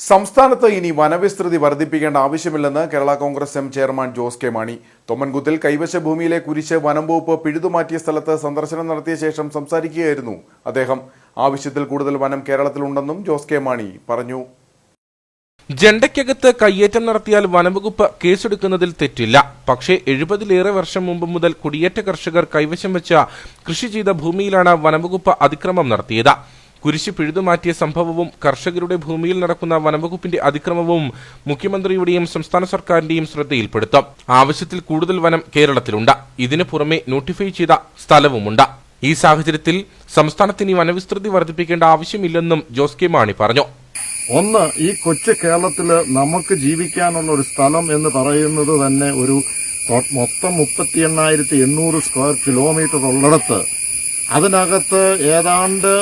സംസ്ഥാനത്ത് ഇനി വനവിസ്തൃതി വർദ്ധിപ്പിക്കേണ്ട ആവശ്യമില്ലെന്ന് Kerala Congress M chairman Jose K Mani. തൊമ്മൻകുത്തിൽ കൈവശ ഭൂമിയിലെ കുരിശ് വനം വകുപ്പ് പിഴുതുമാറ്റിയ സ്ഥലത്ത് സന്ദർശനം നടത്തിയ ശേഷം സംസാരിക്കുകയായിരുന്നു അദ്ദേഹം. ആവശ്യത്തിൽ കൂടുതൽ വനം കേരളത്തിലുണ്ടെന്നും ജോസ് കെ മാണി പറഞ്ഞു. ജണ്ടയ്ക്കകത്ത് കയ്യേറ്റം നടത്തിയാൽ വനംവകുപ്പ് കേസെടുക്കുന്നതിൽ തെറ്റില്ല. പക്ഷേ എഴുപതിലേറെ വർഷം മുമ്പ് മുതൽ കുടിയേറ്റ കർഷകർ കൈവശം വെച്ച കൃഷി ചെയ്ത ഭൂമിയിലാണ് വനംവകുപ്പ് അതിക്രമം നടത്തിയത്. കുരിശ് പിഴുതുമാറ്റിയ സംഭവവും കർഷകരുടെ ഭൂമിയിൽ നടക്കുന്ന വനംവകുപ്പിന്റെ അതിക്രമവും മുഖ്യമന്ത്രിയുടെയും സംസ്ഥാന സർക്കാരിന്റെയും ശ്രദ്ധയിൽപ്പെടുത്തും. ആവശ്യത്തിൽ കൂടുതൽ വനം കേരളത്തിലുണ്ട്. ഇതിനു പുറമെ നോട്ടിഫൈ ചെയ്ത സ്ഥലവുമുണ്ട്. ഈ സാഹചര്യത്തിൽ സംസ്ഥാനത്തിന് വനവിസ്തൃതി വർദ്ധിപ്പിക്കേണ്ട ആവശ്യമില്ലെന്നും ജോസ് കെ മാണി പറഞ്ഞു. ഒന്ന് ഈ കൊച്ചു കേരളത്തിൽ നമുക്ക് ജീവിക്കാനുള്ള ഒരു സ്ഥലം എന്ന് പറയുന്നത് തന്നെ ഒരു മൊത്തം മുപ്പത്തി എണ്ണായിരത്തി എണ്ണൂറ് സ്ക്വയർ കിലോമീറ്റർ ഉള്ളിടത്ത്. അതിനകത്ത് ഏതാണ്ട്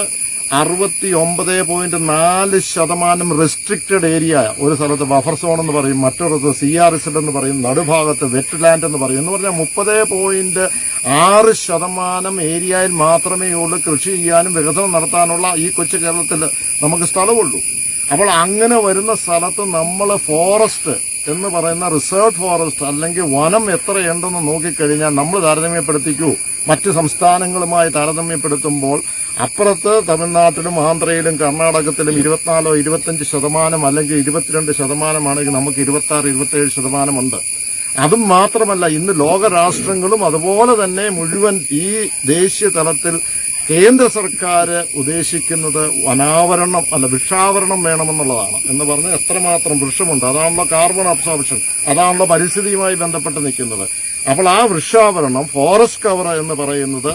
അറുപത്തി ഒമ്പത് പോയിന്റ് നാല് ശതമാനം റെസ്ട്രിക്റ്റഡ് ഏരിയ ഒരു സ്ഥലത്ത് ബഫർ സോൺ എന്ന് പറയും മറ്റൊരിടത്ത് സി ആർ എസ് എന്ന് പറയും നടുഭാഗത്ത് വെറ്റ് ലാൻഡ് എന്ന് പറയും. എന്ന് പറഞ്ഞാൽ മുപ്പത് പോയിന്റ് ആറ് ശതമാനം ഏരിയയിൽ മാത്രമേ ഉള്ളൂ കൃഷി ചെയ്യാനും വികസനം നടത്താനുള്ള ഈ കൊച്ചു കേരളത്തിൽ നമുക്ക് സ്ഥലമുള്ളൂ. അപ്പോൾ അങ്ങനെ വരുന്ന സ്ഥലത്ത് നമ്മൾ ഫോറസ്റ്റ് എന്ന് പറയുന്ന റിസർവ് ഫോറസ്റ്റ് അല്ലെങ്കിൽ വനം എത്രയുണ്ടെന്ന് നോക്കിക്കഴിഞ്ഞാൽ നമ്മൾ താരതമ്യപ്പെടുത്തിക്കൂ. മറ്റ് സംസ്ഥാനങ്ങളുമായി താരതമ്യപ്പെടുത്തുമ്പോൾ അപ്പുറത്ത് തമിഴ്നാട്ടിലും ആന്ധ്രയിലും കർണാടകത്തിലും ഇരുപത്തിനാലോ ഇരുപത്തഞ്ച് ശതമാനം അല്ലെങ്കിൽ ഇരുപത്തിരണ്ട് ശതമാനമാണെങ്കിൽ നമുക്ക് ഇരുപത്തി ആറ് ഇരുപത്തേഴ് ശതമാനമുണ്ട്. അതും മാത്രമല്ല ഇന്ന് ലോകരാഷ്ട്രങ്ങളും അതുപോലെ തന്നെ മുഴുവൻ ഈ ദേശീയ തലത്തിൽ കേന്ദ്ര സർക്കാർ ഉദ്ദേശിക്കുന്നത് വനാവരണം അല്ല വൃക്ഷാവരണം വേണമെന്നുള്ളതാണ് എന്ന് പറഞ്ഞാൽ എത്രമാത്രം വൃക്ഷമുണ്ട്. അതാണല്ലോ കാർബൺ അബ്സോർപ്ഷൻ അതാണല്ലോ പരിസ്ഥിതിയുമായി ബന്ധപ്പെട്ട് നിൽക്കുന്നത്. അപ്പോൾ ആ വൃക്ഷാവരണം ഫോറസ്റ്റ് കവർ എന്ന് പറയുന്നത്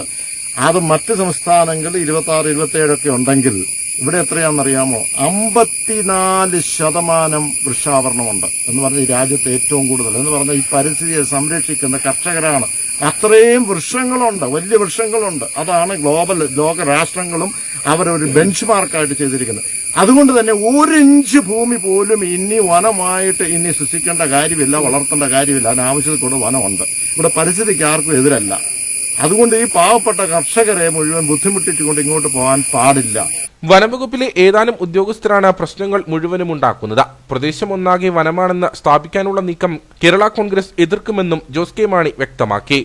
അത് മറ്റ് സംസ്ഥാനങ്ങളിൽ ഇരുപത്തി ആറ് ഇരുപത്തിയേഴൊക്കെ ഉണ്ടെങ്കിൽ ഇവിടെ എത്രയാണെന്നറിയാമോ? അമ്പത്തിനാല് ശതമാനം വൃക്ഷാവരണമുണ്ട് എന്ന് പറഞ്ഞാൽ ഈ രാജ്യത്ത് ഏറ്റവും കൂടുതൽ. എന്ന് പറഞ്ഞാൽ ഈ പരിസ്ഥിതിയെ സംരക്ഷിക്കുന്ന കർഷകരാണ്. അത്രയും വൃക്ഷങ്ങളുണ്ട് വലിയ വൃക്ഷങ്ങളുണ്ട്. അതാണ് ഗ്ലോബൽ ലോക രാഷ്ട്രങ്ങളും അവരൊരു ബെഞ്ച് മാർക്കായിട്ട് ചെയ്തിരിക്കുന്നത്. അതുകൊണ്ട് തന്നെ ഒരു ഇഞ്ച് ഭൂമി പോലും ഇനി വനമായിട്ട് ഇനി സൃഷ്ടിക്കേണ്ട കാര്യമില്ല വളർത്തേണ്ട കാര്യമില്ല. അതിനാവശ്യത്തിൽ കൂടെ വനമുണ്ട്. ഇവിടെ പരിസ്ഥിതിക്ക് ആർക്കും എതിരല്ല. അതുകൊണ്ട് ഈ പാവപ്പെട്ട കർഷകരെ മുഴുവൻ ബുദ്ധിമുട്ടിച്ചുകൊണ്ട് ഇങ്ങോട്ട് പോകാൻ പാടില്ല. വനംവകുപ്പിലെ ഏതാനും ഉദ്യോഗസ്ഥരാണ് പ്രശ്നങ്ങൾ മുഴുവനും ഉണ്ടാക്കുന്നത്. പ്രദേശം ഒന്നാകെ വനമാണെന്ന് സ്ഥാപിക്കാനുള്ള നീക്കം കേരള കോൺഗ്രസ് എതിർക്കുമെന്നും ജോസ് കെ മാണി വ്യക്തമാക്കി.